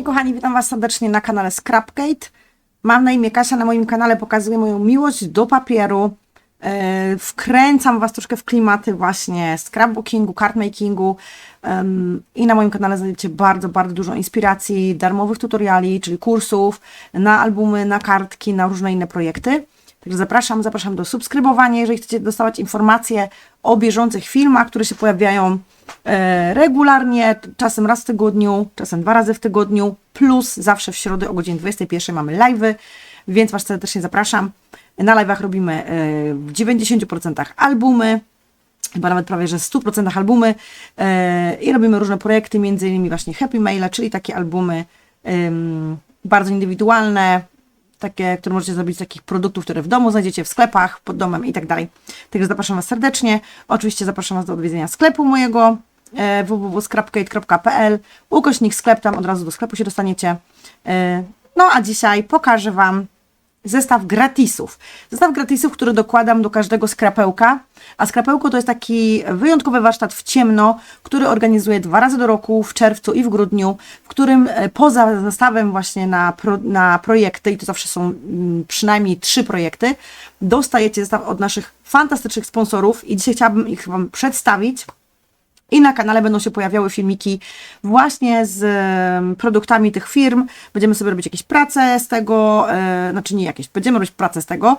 Hej kochani, witam Was serdecznie na kanale Scrapgate. Mam na imię Kasia, na moim kanale pokazuję moją miłość do papieru. E, wkręcam Was troszkę w klimaty właśnie scrapbookingu, cardmakingu em, i na moim kanale znajdziecie bardzo, bardzo dużo inspiracji, darmowych tutoriali, czyli kursów na albumy, na kartki, na różne inne projekty. Także zapraszam, zapraszam do subskrybowania, jeżeli chcecie dostawać informacje o bieżących filmach, które się pojawiają e, regularnie, czasem raz w tygodniu, czasem dwa razy w tygodniu, plus zawsze w środę o godzinie 21 mamy live'y, więc Was serdecznie zapraszam. Na live'ach robimy e, w 90% albumy, chyba nawet prawie, że 100% albumy e, i robimy różne projekty, między innymi właśnie Happy Maile, czyli takie albumy bardzo indywidualne, takie, które możecie zrobić z takich produktów, które w domu znajdziecie, w sklepach, pod domem i tak dalej. Także zapraszam Was serdecznie. Oczywiście zapraszam Was do odwiedzenia sklepu mojego e, www.scrapgate.pl ukośnik sklep, tam od razu do sklepu się dostaniecie. E, no a dzisiaj pokażę Wam zestaw gratisów. Zestaw gratisów, który dokładam do każdego skrapełka, a skrapełko to jest taki wyjątkowy warsztat w ciemno, który organizuję dwa razy do roku, w czerwcu i w grudniu, w którym e, poza zestawem właśnie na, pro, na projekty, i to zawsze są mm, przynajmniej trzy projekty, dostajecie zestaw od naszych fantastycznych sponsorów i dzisiaj chciałabym ich Wam przedstawić. I na kanale będą się pojawiały filmiki właśnie z produktami tych firm. Będziemy sobie robić jakieś prace z tego, e, znaczy nie jakieś, będziemy robić pracę z tego,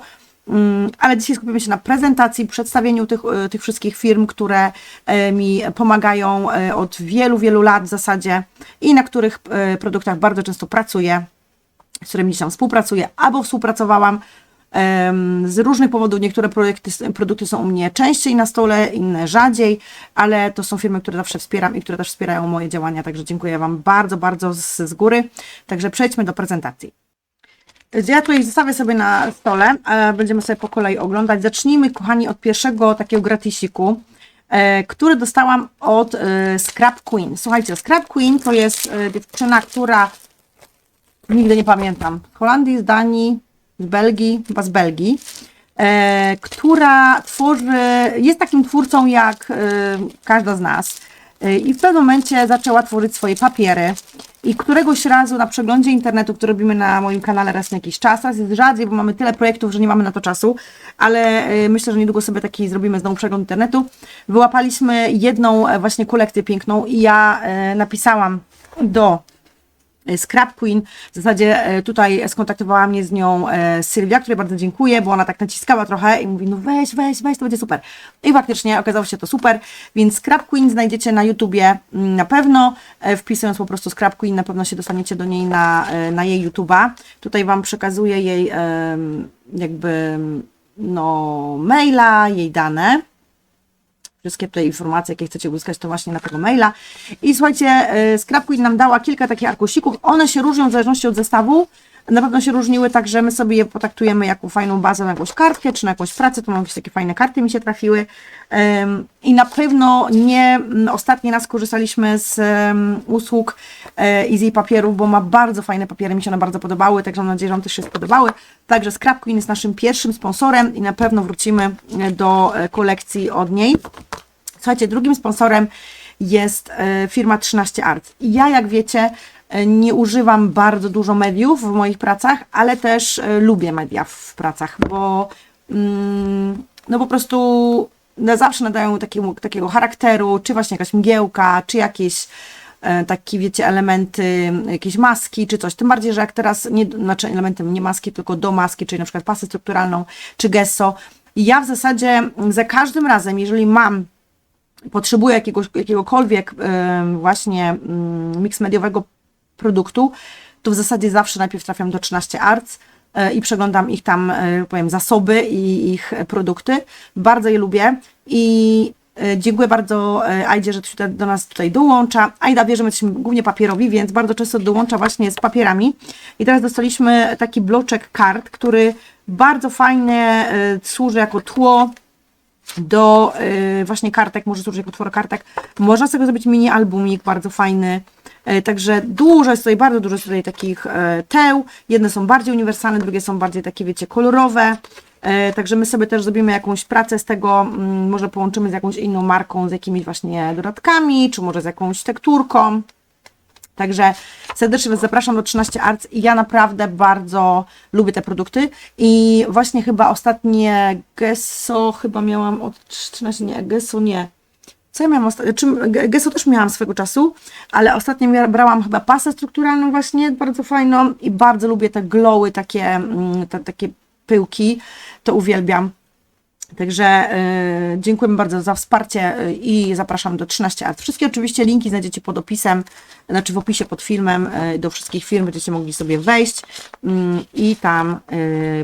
mm, ale dzisiaj skupimy się na prezentacji, przedstawieniu tych, e, tych wszystkich firm, które e, mi pomagają od wielu, wielu lat w zasadzie i na których produktach bardzo często pracuję, z którymi dzisiaj współpracuję albo współpracowałam. Z różnych powodów niektóre projekty, produkty są u mnie częściej na stole, inne rzadziej, ale to są firmy, które zawsze wspieram i które też wspierają moje działania, także dziękuję Wam bardzo, bardzo z, z góry. Także przejdźmy do prezentacji. Ja tutaj zostawię sobie na stole, będziemy sobie po kolei oglądać. Zacznijmy, kochani, od pierwszego takiego gratisiku, e, który dostałam od e, Scrap Queen. Słuchajcie, Scrap Queen to jest e, dziewczyna, która nigdy nie pamiętam, Holandii, z Danii, z Belgii, chyba z Belgii, e, która tworzy, jest takim twórcą jak e, każda z nas. E, I w pewnym momencie zaczęła tworzyć swoje papiery. I któregoś razu na przeglądzie internetu, który robimy na moim kanale raz na jakiś czas, raz jest rzadziej, bo mamy tyle projektów, że nie mamy na to czasu, ale e, myślę, że niedługo sobie taki zrobimy znowu przegląd internetu. Wyłapaliśmy jedną e, właśnie kolekcję piękną i ja e, napisałam do Scrap Queen. W zasadzie e, tutaj skontaktowała mnie z nią e, Sylwia, której bardzo dziękuję, bo ona tak naciskała trochę i mówi, no weź, weź, weź, to będzie super. I faktycznie okazało się to super, więc Scrap Queen znajdziecie na YouTubie mm, na pewno, E, wpisując po prostu Scrap Queen, na pewno się dostaniecie do niej na, e, na jej YouTube'a. Tutaj Wam przekazuję jej jakby no maila, jej dane wszystkie tutaj informacje, jakie chcecie uzyskać, to właśnie na tego maila. I słuchajcie, y, Scrap Queen nam dała kilka takich arkusików. One się różnią w zależności od zestawu. Na pewno się różniły tak, że my sobie je potraktujemy jako fajną bazę na jakąś kartkę, czy na jakąś pracę, to mam jakieś takie fajne karty mi się trafiły. I na pewno nie, m, ostatni raz korzystaliśmy z usług e, Easy Papierów, bo ma bardzo fajne papiery, mi się one bardzo podobały, także mam nadzieję, że Wam też się spodobały. Także Scrap Queen jest naszym pierwszym sponsorem i na pewno wrócimy e, do e, kolekcji od niej. Słuchajcie, drugim sponsorem jest firma 13 Arts. I ja, jak wiecie, nie używam bardzo dużo mediów w moich pracach, ale też e, lubię media w pracach, bo mm, no po prostu na zawsze nadają takiemu, takiego charakteru, czy właśnie jakaś mgiełka, czy jakieś e, takie, wiecie, elementy, jakieś maski, czy coś. Tym bardziej, że jak teraz, nie, znaczy elementem nie maski, tylko do maski, czyli na przykład pasę strukturalną, czy gesso. Ja w zasadzie za każdym razem, jeżeli mam potrzebuję jakiegoś, jakiegokolwiek właśnie mm, mix mediowego produktu, to w zasadzie zawsze najpierw trafiam do 13 Arts e, i przeglądam ich tam, e, powiem, zasoby i ich produkty. Bardzo je lubię i e, dziękuję bardzo e, Aidzie, że się do nas tutaj dołącza. Aida wie, że my jesteśmy głównie papierowi, więc bardzo często dołącza właśnie z papierami. I teraz dostaliśmy taki bloczek kart, który bardzo fajnie służy jako tło do właśnie kartek, może służyć jako twór kartek. Można z tego zrobić mini albumik, bardzo fajny. E, Także dużo jest tutaj, bardzo dużo jest tutaj takich e, teł. Jedne są bardziej uniwersalne, drugie są bardziej takie, wiecie, kolorowe. E, Także my sobie też zrobimy jakąś pracę z tego, mm, może połączymy z jakąś inną marką, z jakimiś właśnie dodatkami, czy może z jakąś tekturką. Także serdecznie Was zapraszam do 13 Arts i ja naprawdę bardzo lubię te produkty i właśnie chyba ostatnie Gesso chyba miałam od 13, nie, Gesso nie. Co ja miałam ostatnio? Gesso też miałam swego czasu, ale ostatnio brałam chyba pasę strukturalną właśnie, bardzo fajną i bardzo lubię te glowy, takie, mm, te, takie pyłki, to uwielbiam. Także y, dziękujemy bardzo za wsparcie y, i zapraszam do 13 Art. Wszystkie oczywiście linki znajdziecie pod opisem, znaczy w opisie pod filmem y, do wszystkich firm będziecie mogli sobie wejść mm, i tam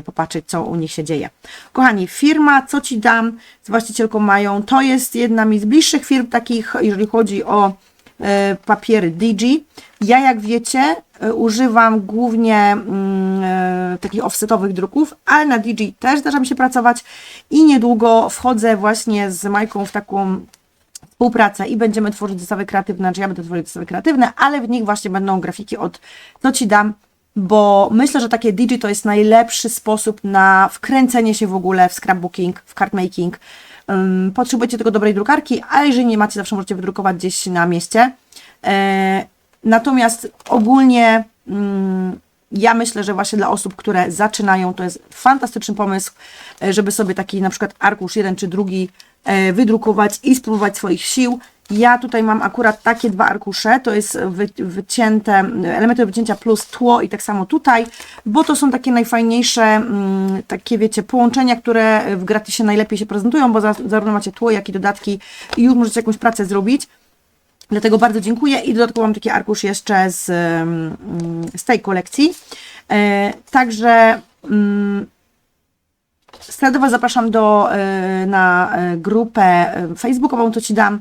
popatrzeć, co u nich się dzieje. Kochani, firma Co Ci Dam z właścicielką Mają, to jest jedna mi z bliższych firm takich, jeżeli chodzi o e, papiery Digi. Ja, jak wiecie, e, używam głównie mm, e, takich offsetowych druków, ale na Digi też zdarza mi się pracować i niedługo wchodzę właśnie z Majką w taką współpracę i będziemy tworzyć zestawy kreatywne, znaczy ja będę tworzyć zestawy kreatywne, ale w nich właśnie będą grafiki od Co Ci dam, bo myślę, że takie Digi to jest najlepszy sposób na wkręcenie się w ogóle w scrapbooking, w cardmaking. Potrzebujecie tylko dobrej drukarki, a jeżeli nie macie, zawsze możecie wydrukować gdzieś na mieście. E, natomiast ogólnie ja myślę, że właśnie dla osób, które zaczynają, to jest fantastyczny pomysł, e, żeby sobie taki na przykład arkusz jeden czy drugi e, wydrukować i spróbować swoich sił. Ja tutaj mam akurat takie dwa arkusze, to jest wy, wycięte, elementy wycięcia plus tło i tak samo tutaj, bo to są takie najfajniejsze, mm, takie wiecie, połączenia, które w gratisie najlepiej się prezentują, bo za, zarówno macie tło, jak i dodatki i już możecie jakąś pracę zrobić. Dlatego bardzo dziękuję i dodatkowo mam taki arkusz jeszcze z, mm, z tej kolekcji. E, także mm, serdecznie zapraszam do, e, na e, grupę facebookową, to Ci dam,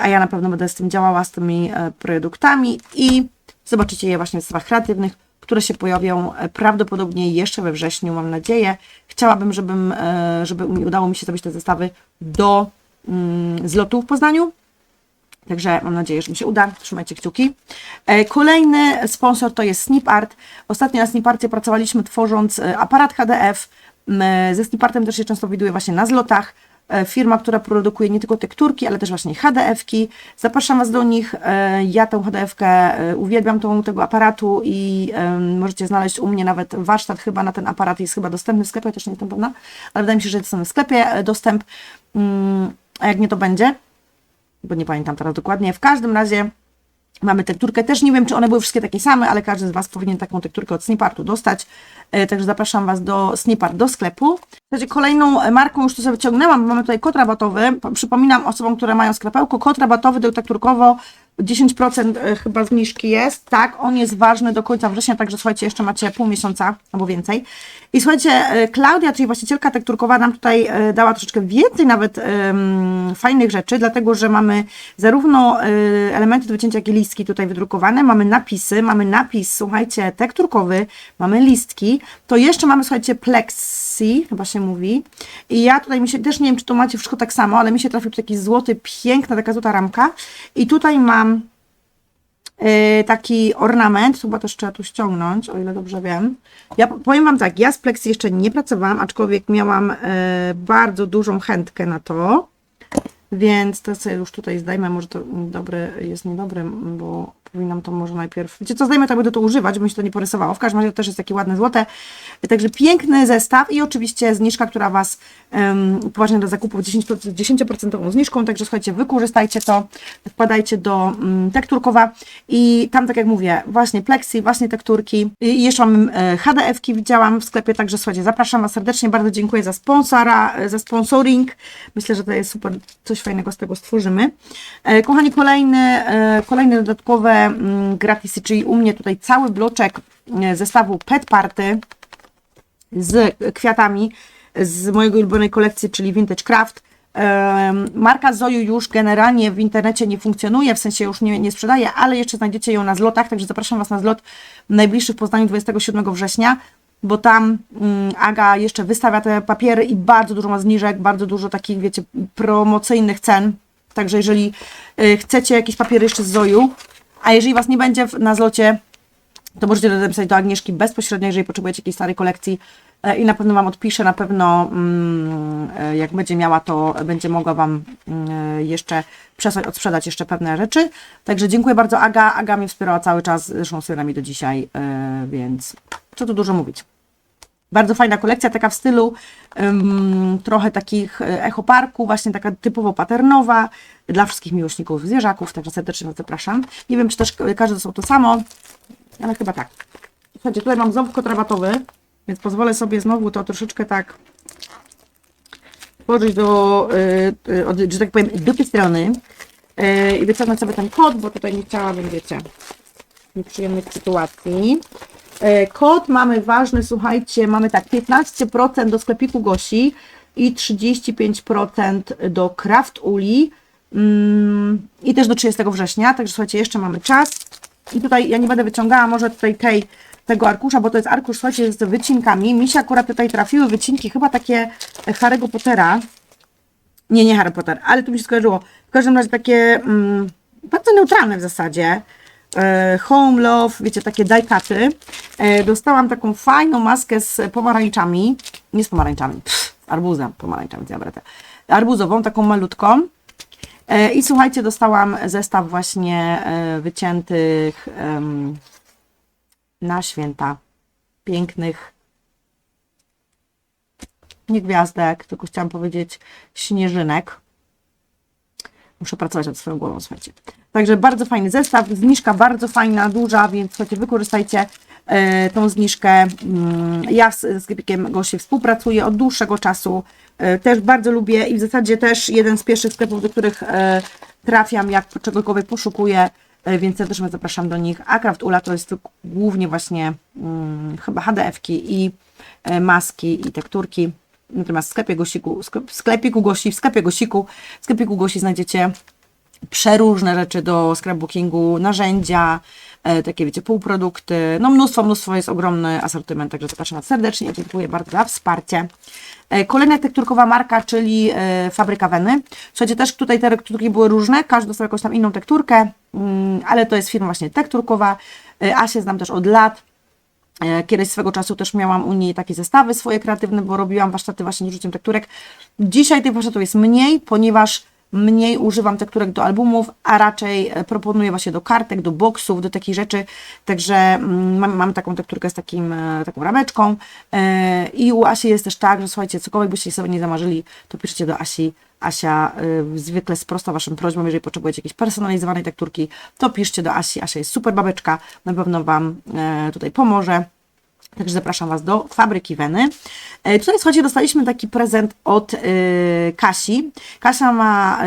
a ja na pewno będę z tym działała, z tymi produktami i zobaczycie je właśnie w zestawach kreatywnych, które się pojawią prawdopodobnie jeszcze we wrześniu, mam nadzieję. Chciałabym, żebym, żeby udało mi się zrobić te zestawy do mm, zlotu w Poznaniu. Także mam nadzieję, że mi się uda. Trzymajcie kciuki. E, Kolejny sponsor to jest SnipArt. Ostatnio na SnipArcie pracowaliśmy tworząc e, aparat HDF. E, Ze SnipArtem też się często widuję właśnie na zlotach. Firma, która produkuje nie tylko tekturki, ale też właśnie HDF-ki. Zapraszam Was do nich. Ja tę HDF-kę uwielbiam tą, tego aparatu i możecie znaleźć u mnie nawet warsztat chyba na ten aparat. Jest chyba dostępny w sklepie, też nie jestem pewna, ale wydaje mi się, że jest w sklepie dostęp. Mm, A jak nie, to będzie bo nie pamiętam teraz dokładnie. W każdym razie mamy tekturkę. Też nie wiem, czy one były wszystkie takie same, ale każdy z Was powinien taką tekturkę od Snipartu dostać. E, Także zapraszam Was do Snipart, do sklepu. Słuchajcie, kolejną marką już tu sobie wyciągnęłam, mamy tutaj kod rabatowy. Po- Przypominam osobom, które mają sklepełko, kod rabatowy do tekturkowo 10% e, chyba zniżki jest. Tak, on jest ważny do końca września, także słuchajcie, jeszcze macie pół miesiąca albo więcej. I słuchajcie, e, Klaudia, czyli właścicielka tekturkowa, nam tutaj e, dała troszeczkę więcej nawet em, fajnych rzeczy, dlatego że mamy zarówno elementy do wycięcia, jak i listki tutaj wydrukowane, mamy napisy, mamy napis, słuchajcie, tekturkowy, mamy listki, to jeszcze mamy, słuchajcie, plexi, chyba się mówi. I ja tutaj mi się, też nie wiem, czy to macie wszystko tak samo, ale mi się trafił taki złoty, piękna taka złota ramka. I tutaj mam y, taki ornament, chyba też trzeba tu ściągnąć, o ile dobrze wiem. Ja po- powiem Wam tak, ja z Plexi jeszcze nie pracowałam, aczkolwiek miałam y, bardzo dużą chętkę na to, więc to sobie już tutaj zdejmę, może to dobre jest niedobre, bo powinnam to może najpierw, wiecie co, zdejmę, tak będę to używać, bo mi się to nie porysowało. W każdym razie to też jest takie ładne złote. Także piękny zestaw i oczywiście zniżka, która Was um, upoważnia do zakupu 10%, 10% zniżką, także słuchajcie, wykorzystajcie to, wkładajcie do um, tekturkowa i tam, tak jak mówię, właśnie plexi, właśnie tekturki i jeszcze mam e, HDF-ki, widziałam w sklepie, także słuchajcie, zapraszam Was serdecznie, bardzo dziękuję za sponsora, e, za sponsoring, myślę, że to jest super, coś fajnego z tego stworzymy. E, kochani, kolejny, e, kolejne dodatkowe mm, gratisy, czyli u mnie tutaj cały bloczek e, zestawu Pet Party, z kwiatami z mojego ulubionej kolekcji, czyli Vintage Craft. Marka Zoju już generalnie w internecie nie funkcjonuje, w sensie już nie, nie sprzedaje, ale jeszcze znajdziecie ją na zlotach, także zapraszam Was na zlot najbliższy w Poznaniu 27 września, bo tam mm, Aga jeszcze wystawia te papiery i bardzo dużo ma zniżek, bardzo dużo takich, wiecie, promocyjnych cen. Także jeżeli y, chcecie jakieś papiery jeszcze z Zoju, a jeżeli Was nie będzie na zlocie, to możecie napisać do Agnieszki bezpośrednio, jeżeli potrzebujecie jakiejś starej kolekcji e, i na pewno Wam odpiszę, na pewno mm, e, jak będzie miała, to będzie mogła Wam mm, jeszcze przesłać, odsprzedać jeszcze pewne rzeczy. Także dziękuję bardzo Aga. Aga mnie wspierała cały czas, zresztą wspiera mnie do dzisiaj, e, więc co tu dużo mówić. Bardzo fajna kolekcja, taka w stylu ym, trochę takich e, echoparku, właśnie taka typowo paternowa dla wszystkich miłośników zwierzaków, także serdecznie Was zapraszam. Nie wiem, czy też każdy są to samo, ale chyba tak. Słuchajcie, tutaj mam ząbko trawatowy, więc pozwolę sobie znowu to troszeczkę tak włożyć do, y, y, od, że tak powiem, dupy strony i wyciągnąć sobie ten kod, bo tutaj nie chciałabym, wiecie, nieprzyjemnych sytuacji. E, Kod mamy ważny, słuchajcie, mamy tak 15% do sklepiku Gosi i 35% do Kraft Uli mm, i też do 30 września, także słuchajcie, jeszcze mamy czas. I tutaj ja nie będę wyciągała może tutaj tej, tego arkusza, bo to jest arkusz, słuchajcie, z wycinkami. Mi się akurat tutaj trafiły wycinki, chyba takie Harry'ego Pottera. Nie, nie Harry Potter, ale tu mi się skojarzyło. W każdym razie takie mm, bardzo neutralne w zasadzie. E, Home Love, wiecie, takie dajkaty. E, dostałam taką fajną maskę z pomarańczami. Nie z pomarańczami, pff, arbuzem, pomarańczami, diabetę. Arbuzową, taką malutką. E, I słuchajcie, dostałam zestaw właśnie wyciętych na święta. Pięknych nie gwiazdek, tylko chciałam powiedzieć śnieżynek. Muszę pracować nad swoją głową, słuchajcie. Także bardzo fajny zestaw, zniżka bardzo fajna, duża, więc słuchajcie, wykorzystajcie e, tą zniżkę. Mm, Ja z z sklepikiem Gosi współpracuję od dłuższego czasu. E, też bardzo lubię i w zasadzie też jeden z pierwszych sklepów, do których e, trafiam, jak czegokolwiek poszukuję, e, więc serdecznie zapraszam do nich. A Craft Ula to jest głównie właśnie mm, chyba HDF-ki i maski i tekturki. Natomiast w sklepie Gosiku, w sklepiku Gosi, w sklepie Gosiku, w sklepiku Gosi znajdziecie przeróżne rzeczy do scrapbookingu, narzędzia, e, takie wiecie, półprodukty, no mnóstwo, mnóstwo jest ogromny asortyment, także zapraszam serdecznie i dziękuję bardzo za wsparcie. E, Kolejna tekturkowa marka, czyli e, Fabryka Weny. Słuchajcie, też tutaj te tekturki były różne, każdy dostał jakąś tam inną tekturkę, mm, ale to jest firma właśnie tekturkowa. E, Asię znam też od lat. E, Kiedyś swego czasu też miałam u niej takie zestawy swoje kreatywne, bo robiłam warsztaty właśnie z użyciem tekturek. Dzisiaj tych warsztatów jest mniej, ponieważ mniej używam tekturek do albumów, a raczej e, proponuję właśnie do kartek, do boksów, do takich rzeczy. Także mm, mam, mam taką tekturkę z takim, e, taką rameczką. E, I u Asi jest też tak, że słuchajcie, cokolwiek byście sobie nie zamarzyli, to piszcie do Asi. Asia zwykle sprosta Waszym prośbom, jeżeli potrzebujecie jakiejś personalizowanej tekturki, to piszcie do Asi. Asia jest super babeczka, na pewno Wam tutaj pomoże. Także zapraszam Was do fabryki Weny. E, Tutaj słuchajcie, dostaliśmy taki prezent od y, Kasi. Kasia ma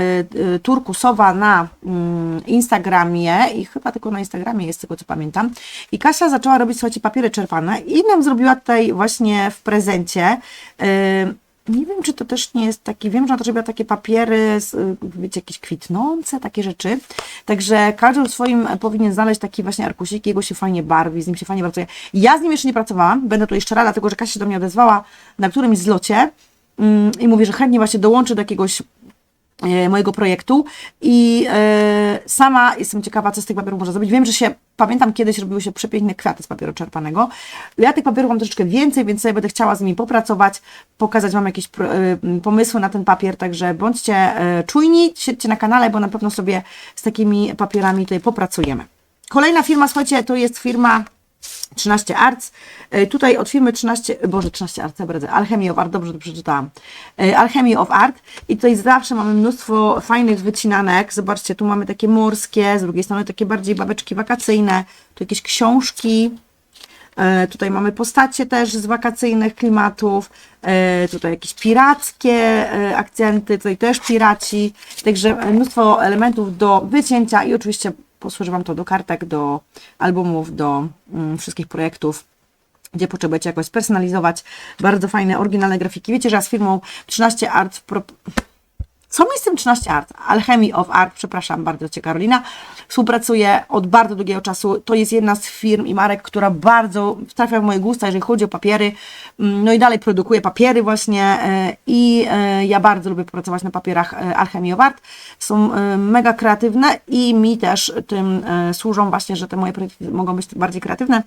y, turkusowa na mm, Instagramie i chyba tylko na Instagramie jest tego co pamiętam. I Kasia zaczęła robić, słuchajcie, papiery czerpane i nam zrobiła tutaj właśnie w prezencie. Nie wiem, czy to też nie jest taki, wiem, że ona też robiła takie papiery, wiecie, jakieś kwitnące, takie rzeczy. Także każdy w swoim powinien znaleźć taki właśnie arkusik, jego się fajnie barwi, z nim się fajnie pracuje. Ja z nim jeszcze nie pracowałam, będę tu jeszcze rada, dlatego że Kasia się do mnie odezwała na którymś zlocie mm, i mówi, że chętnie właśnie dołączy do jakiegoś mojego projektu i e, sama jestem ciekawa, co z tych papierów można zrobić. Wiem, że się, pamiętam kiedyś robiły się przepiękne kwiaty z papieru czerpanego. Ja tych papierów mam troszeczkę więcej, więc sobie będę chciała z nimi popracować, pokazać Wam jakieś e, pomysły na ten papier, także bądźcie e, czujni, siedźcie na kanale, bo na pewno sobie z takimi papierami tutaj popracujemy. Kolejna firma, słuchajcie, to jest firma 13 Arts. E, Tutaj od firmy 13, Boże 13 Arts, ja Alchemy of Art, dobrze to przeczytałam. E, Alchemy of Art i tutaj zawsze mamy mnóstwo fajnych wycinanek. Zobaczcie, tu mamy takie morskie, z drugiej strony takie bardziej babeczki wakacyjne, tu jakieś książki, E, Tutaj mamy postacie też z wakacyjnych klimatów, tutaj jakieś pirackie akcenty, tutaj też piraci, także mnóstwo elementów do wycięcia i oczywiście posłuży Wam to do kartek, do albumów, do mm, wszystkich projektów gdzie potrzebujecie jakoś spersonalizować. Bardzo fajne, oryginalne grafiki. Wiecie, że ja z firmą 13 Art pro... Co mi z tym 13 Art? Alchemy of Art, przepraszam bardzo Cię Karolina, współpracuję od bardzo długiego czasu. To jest jedna z firm i marek, która bardzo trafia w moje gusta, jeżeli chodzi o papiery. Mm, No i dalej produkuję papiery właśnie e, i e, ja bardzo lubię pracować na papierach e, Alchemy of Art. Są mega kreatywne i mi też tym służą właśnie, że te moje projekty mogą być bardziej kreatywne.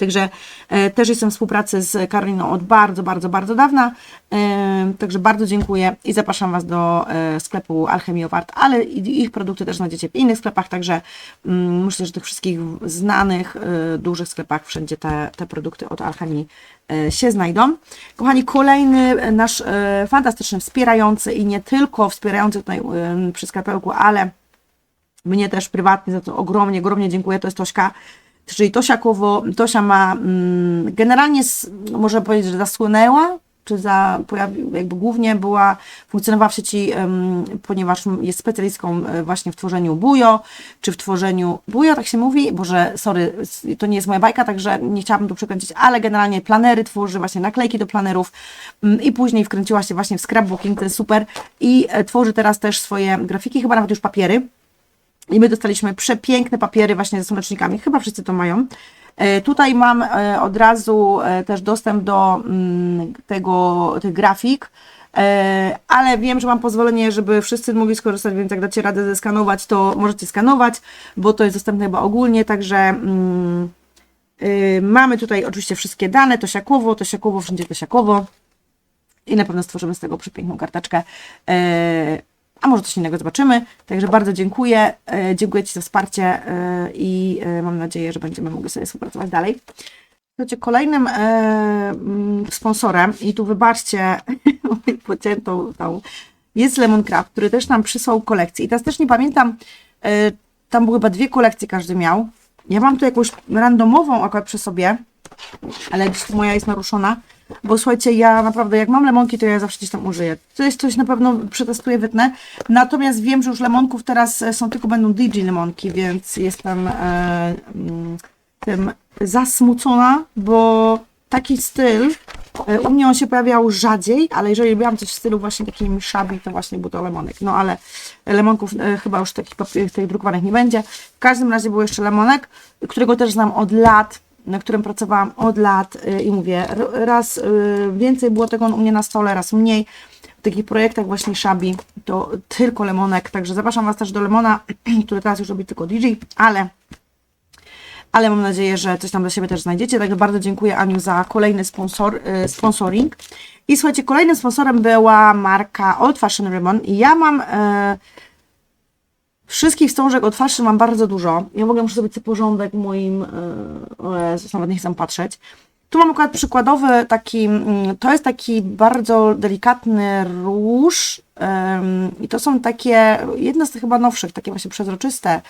Także e, też jestem w współpracy z Karoliną od bardzo, bardzo, bardzo dawna. E, także bardzo dziękuję i zapraszam Was do e, sklepu Alchemii of Art, ale ich produkty też znajdziecie w innych sklepach, także mm, myślę, że tych wszystkich znanych, dużych sklepach wszędzie te, te produkty od Alchemii się znajdą. Kochani, kolejny nasz fantastyczny wspierający i nie tylko wspierający tutaj przy skarpełku, ale mnie też prywatnie za to ogromnie, ogromnie dziękuję, to jest Tośka, czyli Tosia Kowo, Tosia ma mm, generalnie, s- no, można powiedzieć, że zasłynęła, czy za, pojawi, jakby głównie była, funkcjonowała w sieci, em, ponieważ jest specjalistką e, właśnie w tworzeniu bujo, czy w tworzeniu, bujo tak się mówi, boże, sorry, to nie jest moja bajka, także nie chciałabym tu przekręcić, ale generalnie planery tworzy, właśnie naklejki do planerów mm, i później wkręciła się właśnie w scrapbooking, jest super i e, tworzy teraz też swoje grafiki, chyba nawet już papiery, i my dostaliśmy przepiękne papiery właśnie ze słonecznikami. Chyba wszyscy to mają. E, Tutaj mam e, od razu e, też dostęp do mm, tego, tych grafik, ale wiem, że mam pozwolenie, żeby wszyscy mogli skorzystać, więc jak dacie radę zeskanować, to możecie skanować, bo to jest dostępne chyba ogólnie, także mm, y, mamy tutaj oczywiście wszystkie dane, to siakowo, to siakowo, wszędzie to siakowo i na pewno stworzymy z tego przepiękną karteczkę. A może coś innego zobaczymy. Także bardzo dziękuję. E, dziękuję Ci za wsparcie e, i e, mam nadzieję, że będziemy mogli sobie współpracować dalej. Słuchajcie, kolejnym mm, sponsorem, i tu wybaczcie pociętą tą, jest Lemon Craft, który też nam przysłał kolekcję. I teraz też nie pamiętam, tam były chyba dwie kolekcje każdy miał. Ja mam tu jakąś randomową akurat przy sobie, ale moja jest naruszona, bo słuchajcie, ja naprawdę jak mam lemonki, to ja zawsze gdzieś tam użyję. To jest coś na pewno przetestuję, wytnę. Natomiast wiem, że już lemonków teraz e, są tylko będą DJ lemonki, więc jestem e, mm, tym zasmucona, bo taki styl e, u mnie on się pojawiał rzadziej, ale jeżeli robiłam coś w stylu właśnie takim shabby, to właśnie był to lemonek. No ale lemonków e, chyba już takich, tych drukowanych nie będzie. W każdym razie był jeszcze lemonek, którego też znam od lat, na którym pracowałam od lat y, i mówię, raz y, więcej było tego u mnie na stole, raz mniej. W takich projektach właśnie Shabi to tylko lemonek, także zapraszam Was też do lemona, który teraz już robi tylko DJ, ale ale mam nadzieję, że coś tam dla siebie też znajdziecie. Także bardzo dziękuję Aniu za kolejny sponsor, y, sponsoring. I słuchajcie, kolejnym sponsorem była marka Old Fashion Ribbon. I ja mam wszystkich wstążek od Fashion mam bardzo dużo. Ja w ogóle muszę zrobić porządek moim, Jezus, nawet nie chcę patrzeć. Tu mam akurat przykładowy taki, mm, to jest taki bardzo delikatny róż i to są takie, jedne z tych chyba nowszych, takie właśnie przezroczyste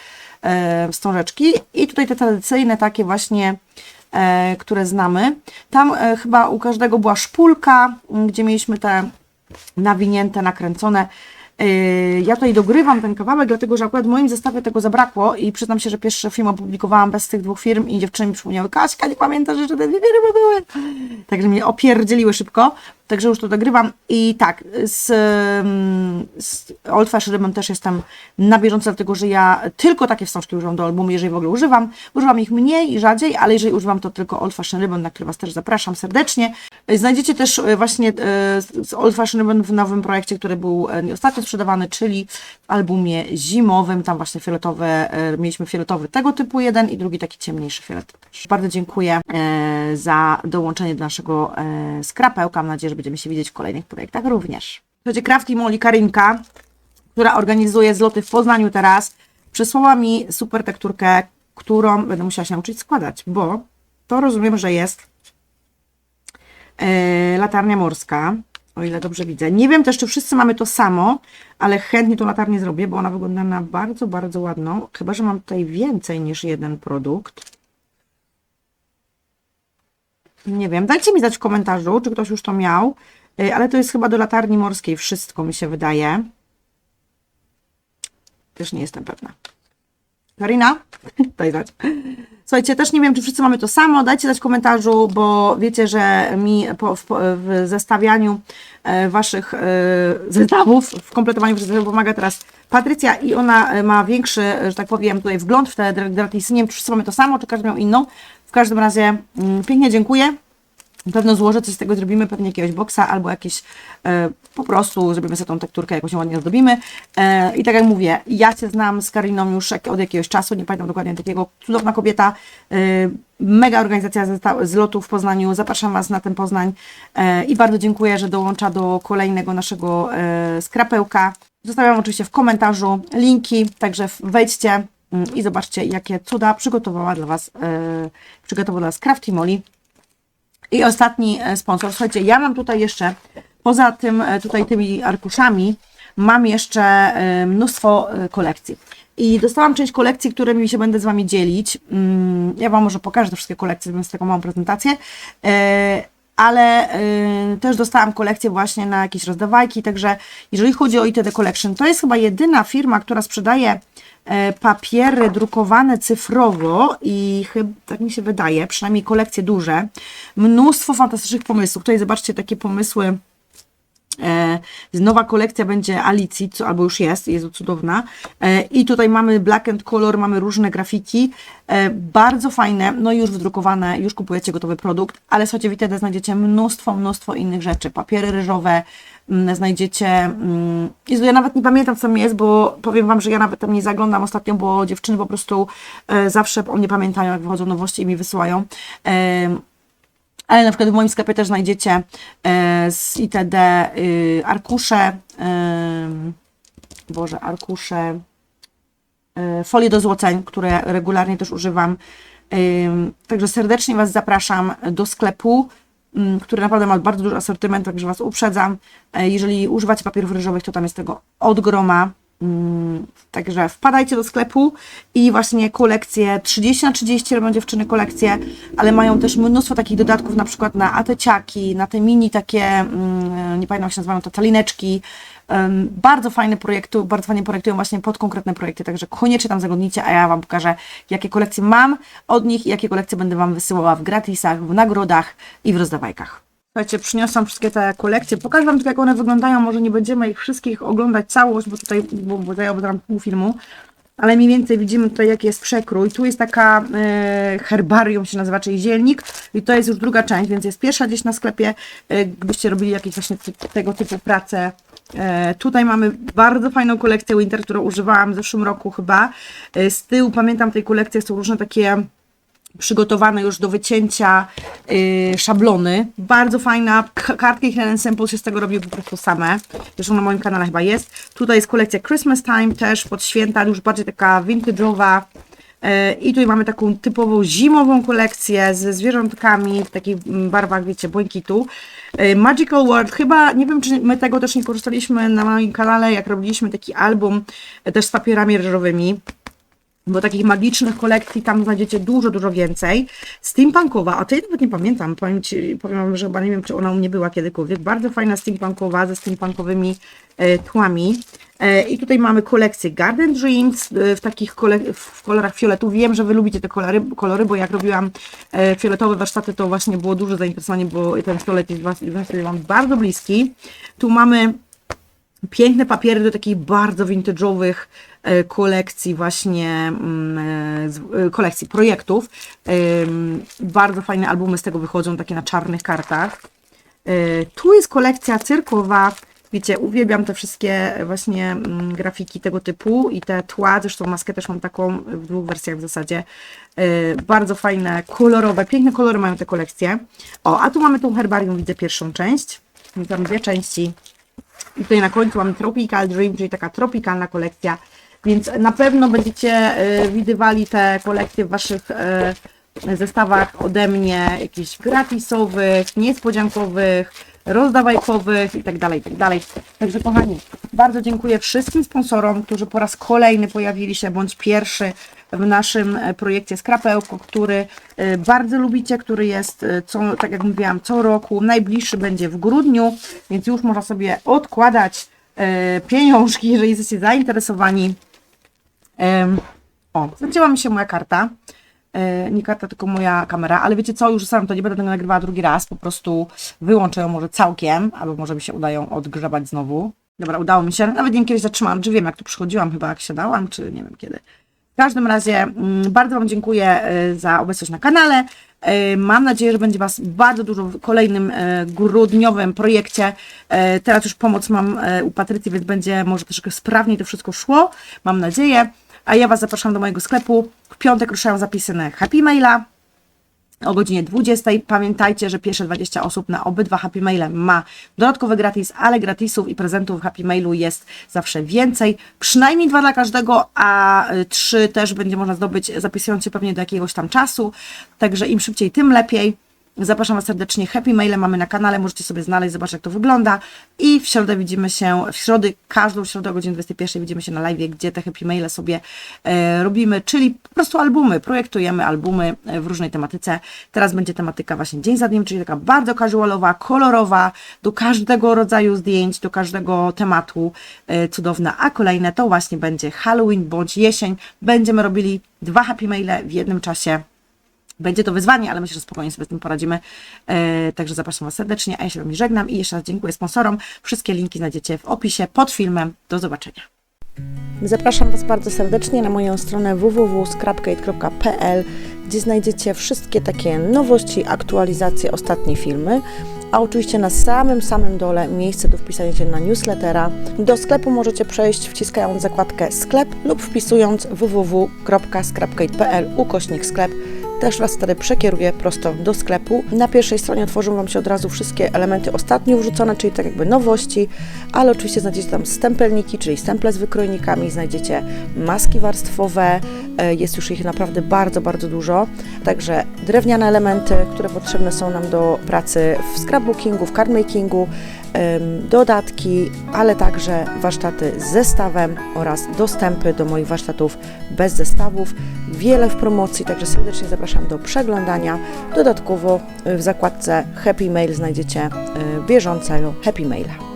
e, wstążeczki i tutaj te tradycyjne takie właśnie, e, które znamy. Tam chyba u każdego była szpulka, gdzie mieliśmy te nawinięte, nakręcone. Yy, Ja tutaj dogrywam ten kawałek, dlatego że akurat w moim zestawie tego zabrakło i przyznam się, że pierwszy film opublikowałam bez tych dwóch firm i dziewczyny mi przypomniały, Kaśka, nie pamiętasz, że te dwie firmy były? Także mnie opierdzieliły szybko, także już to dogrywam i tak, z, ym, z Old Fashion Ribbon też jestem na bieżąco, dlatego że ja tylko takie wstążki używam do albumu, jeżeli w ogóle używam. Używam ich mniej i rzadziej, ale jeżeli używam to tylko Old Fashion Ribbon, na który Was też zapraszam serdecznie. Znajdziecie też e, właśnie e, z Old Fashion Ribbon w nowym projekcie, który był e, ostatnio sprzedawany, czyli w albumie zimowym. Tam właśnie fioletowe, mieliśmy fioletowy tego typu jeden i drugi taki ciemniejszy fiolet. Bardzo dziękuję za dołączenie do naszego skrapełka. Mam nadzieję, że będziemy się widzieć w kolejnych projektach również. Słuchajcie, Crafty Molly Karinka, która organizuje zloty w Poznaniu teraz, przesłała mi super tekturkę, którą będę musiała się nauczyć składać, bo to rozumiem, że jest e, latarnia morska, o ile dobrze widzę. Nie wiem też, czy wszyscy mamy to samo, ale chętnie tą latarnię zrobię, bo ona wygląda na bardzo, bardzo ładną. Chyba, że mam tutaj więcej niż jeden produkt. Nie wiem, dajcie mi znać w komentarzu, czy ktoś już to miał, E, ale to jest chyba do latarni morskiej wszystko, mi się wydaje. Też nie jestem pewna. Karina? Daj znać. Słuchajcie, też nie wiem, czy wszyscy mamy to samo. Dajcie znać w komentarzu, bo wiecie, że mi po, w, w zestawianiu e, waszych e, zestawów, w kompletowaniu zestawów pomaga teraz Patrycja i ona e, ma większy, że tak powiem, tutaj wgląd w te gratisy. Nie wiem, czy wszyscy mamy to samo, czy każdy miał inną. W każdym razie mm, pięknie dziękuję. Na pewno złożę coś z tego, zrobimy pewnie jakiegoś boksa albo jakieś e, po prostu zrobimy sobie tą tekturkę, jakoś ją ładnie zdobimy. E, I tak jak mówię, ja się znam z Kariną już od jakiegoś czasu, nie pamiętam dokładnie takiego, cudowna kobieta, e, mega organizacja z, z lotu w Poznaniu, zapraszam Was na ten Poznań e, i bardzo dziękuję, że dołącza do kolejnego naszego e, skrapełka. Zostawiam oczywiście w komentarzu linki, także wejdźcie i zobaczcie, jakie cuda przygotowała dla Was, e, przygotowała dla Was Crafty Molly. I ostatni e, sponsor. Słuchajcie, ja mam tutaj jeszcze, poza tym e, tutaj tymi arkuszami, mam jeszcze mnóstwo kolekcji. I dostałam część kolekcji, którymi się będę z Wami dzielić. Mm, Ja Wam może pokażę te wszystkie kolekcje, z taką małą prezentację. Ale też dostałam kolekcję właśnie na jakieś rozdawajki, także jeżeli chodzi o ITD Collection, to jest chyba jedyna firma, która sprzedaje papiery drukowane cyfrowo i chyba, tak mi się wydaje, przynajmniej kolekcje duże. Mnóstwo fantastycznych pomysłów. Tutaj zobaczcie takie pomysły. E, nowa kolekcja będzie Alicji, co, albo już jest, jest cudowna. E, I tutaj mamy black and color, mamy różne grafiki, e, bardzo fajne, no już wydrukowane, już kupujecie gotowy produkt, ale słuchajcie, w ITD znajdziecie mnóstwo, mnóstwo innych rzeczy, papiery ryżowe, mm, znajdziecie, mm, Jezu, ja nawet nie pamiętam co tam jest, bo powiem Wam, że ja nawet tam nie zaglądam ostatnio, bo dziewczyny po prostu zawsze o mnie pamiętają, jak wychodzą nowości i mi wysyłają. E, ale na przykład w moim sklepie też znajdziecie e, z ITD y, arkusze, ym, Boże, arkusze, y, folie do złoceń, które regularnie też używam. Także serdecznie Was zapraszam do sklepu, ym, który naprawdę ma bardzo duży asortyment, także Was uprzedzam. E, Jeżeli używacie papierów ryżowych, to tam jest tego od groma. Mm, Także wpadajcie do sklepu i właśnie kolekcje 30 na 30 robią dziewczyny kolekcje, ale mają też mnóstwo takich dodatków, na przykład na ateciaki, na te mini takie, mm, nie pamiętam jak się nazywają, to talineczki. Bardzo fajne projekty, bardzo fajnie projektują właśnie pod konkretne projekty, także koniecznie tam zaglądnijcie, a ja Wam pokażę, jakie kolekcje mam od nich i jakie kolekcje będę Wam wysyłała w gratisach, w nagrodach i w rozdawajkach. Słuchajcie, przyniosłam wszystkie te kolekcje. Pokażę Wam tylko, jak one wyglądają. Może nie będziemy ich wszystkich oglądać całość, bo tutaj bo, bo zajęłoby nam pół filmu. Ale mniej więcej widzimy tutaj, jaki jest przekrój. Tu jest taka e, herbarium się nazywa, czyli zielnik. I to jest już druga część, więc jest pierwsza gdzieś na sklepie, e, gdybyście robili jakieś właśnie tego typu prace. E, tutaj mamy bardzo fajną kolekcję Winter, którą używałam w zeszłym roku chyba. E, z tyłu pamiętam tej kolekcji są różne takie przygotowane już do wycięcia yy, szablony. Bardzo fajna. Kartki Helen Sample się z tego robiły po prostu same. Zresztą na moim kanale chyba jest. Tutaj jest kolekcja Christmas Time też pod święta, już bardziej taka vintage'owa. Yy, I tutaj mamy taką typową zimową kolekcję ze zwierzątkami w takich mm, barwach, wiecie, błękitu. Yy, Magical World, chyba, nie wiem, czy my tego też nie korzystaliśmy na moim kanale, jak robiliśmy taki album też z papierami ryżowymi bo takich magicznych kolekcji tam znajdziecie dużo, dużo więcej. Steampunkowa, a tej nawet nie pamiętam, powiem, ci, powiem wam, że chyba nie wiem, czy ona u mnie była kiedykolwiek. Bardzo fajna steampunkowa ze steampunkowymi e, tłami. E, I tutaj mamy kolekcję Garden Dreams e, w takich kole- w kolorach fioletu. Wiem, że Wy lubicie te kolory, kolory bo jak robiłam e, fioletowe warsztaty, to właśnie było duże zainteresowanie, bo ten fiolet jest was- wam bardzo bliski. Tu mamy piękne papiery do takich bardzo vintage'owych e, kolekcji właśnie mm, e, e, kolekcji projektów. Bardzo fajne albumy z tego wychodzą, takie na czarnych kartach. Tu jest kolekcja cyrkowa. Wiecie, uwielbiam te wszystkie właśnie mm, grafiki tego typu i te tła, zresztą maskę też mam taką w dwóch wersjach w zasadzie. Bardzo fajne, kolorowe, piękne kolory mają te kolekcje. O, a tu mamy tą herbarium, widzę pierwszą część. Tam dwie części. I tutaj na końcu mamy Tropical Dream, czyli taka tropikalna kolekcja. Więc na pewno będziecie e, widywali te kolekcje w Waszych e, zestawach ode mnie, jakichś gratisowych, niespodziankowych, rozdawajkowych i tak dalej, i tak. Także kochani, bardzo dziękuję wszystkim sponsorom, którzy po raz kolejny pojawili się, bądź pierwszy w naszym e, projekcie Skrapełko, który e, bardzo lubicie, który jest, e, co, tak jak mówiłam, co roku. Najbliższy będzie w grudniu, więc już można sobie odkładać pieniążki, jeżeli jesteście zainteresowani. O, zaczęła mi się moja karta. Nie karta, tylko moja kamera, ale wiecie co, już sam to nie będę tego nagrywała drugi raz, po prostu wyłączę ją może całkiem, albo może mi się uda ją odgrzebać znowu. Dobra, udało mi się, nawet nie kiedyś zatrzymałam, czy wiem, jak tu przychodziłam, chyba jak siadałam, czy nie wiem kiedy. W każdym razie mm, bardzo Wam dziękuję y, za obecność na kanale. Y, Mam nadzieję, że będzie Was bardzo dużo w kolejnym y, grudniowym projekcie. Teraz już pomoc mam u Patrycji, więc będzie może troszkę sprawniej to wszystko szło. Mam nadzieję. A ja Was zapraszam do mojego sklepu. W piątek ruszają zapisy na Happy Maila o godzinie 20. Pamiętajcie, że pierwsze 20 osób na obydwa Happy Maile ma dodatkowy gratis, ale gratisów i prezentów w Happy Mailu jest zawsze więcej. Przynajmniej dwa dla każdego, a y, trzy też będzie można zdobyć zapisując się pewnie do jakiegoś tam czasu. Także im szybciej, tym lepiej. Zapraszam Was serdecznie. Happy Maile mamy na kanale, możecie sobie znaleźć, zobaczyć jak to wygląda. I w środę widzimy się, w środę, każdą środę o godzinie 21 widzimy się na live, gdzie te Happy Maile sobie e, robimy, czyli po prostu albumy, projektujemy albumy e, w różnej tematyce. Teraz będzie tematyka właśnie dzień za dniem, czyli taka bardzo casualowa, kolorowa, do każdego rodzaju zdjęć, do każdego tematu e, cudowna, a kolejne to właśnie będzie Halloween bądź jesień. Będziemy robili dwa Happy Maile w jednym czasie. Będzie to wyzwanie, ale myślę, że spokojnie sobie z tym poradzimy. E, także zapraszam Was serdecznie, a ja się Wam żegnam i jeszcze raz dziękuję sponsorom. Wszystkie linki znajdziecie w opisie pod filmem. Do zobaczenia. Zapraszam Was bardzo serdecznie na moją stronę www.scrapgate.pl, gdzie znajdziecie wszystkie takie nowości, aktualizacje, ostatnie filmy. A oczywiście na samym, samym dole miejsce do wpisania się na newslettera. Do sklepu możecie przejść wciskając zakładkę sklep lub wpisując www.scrapgate.pl ukośnik sklep też Was wtedy przekieruję prosto do sklepu. Na pierwszej stronie otworzą Wam się od razu wszystkie elementy ostatnio wrzucone, czyli tak jakby nowości, ale oczywiście znajdziecie tam stempelniki, czyli stemple z wykrojnikami, znajdziecie maski warstwowe, e, jest już ich naprawdę bardzo, bardzo dużo. Także drewniane elementy, które potrzebne są nam do pracy w scrapbookingu, w cardmakingu, dodatki, ale także warsztaty z zestawem oraz dostępy do moich warsztatów bez zestawów. Wiele w promocji, także serdecznie zapraszam do przeglądania. Dodatkowo w zakładce Happy Mail znajdziecie y, bieżącego Happy Maila.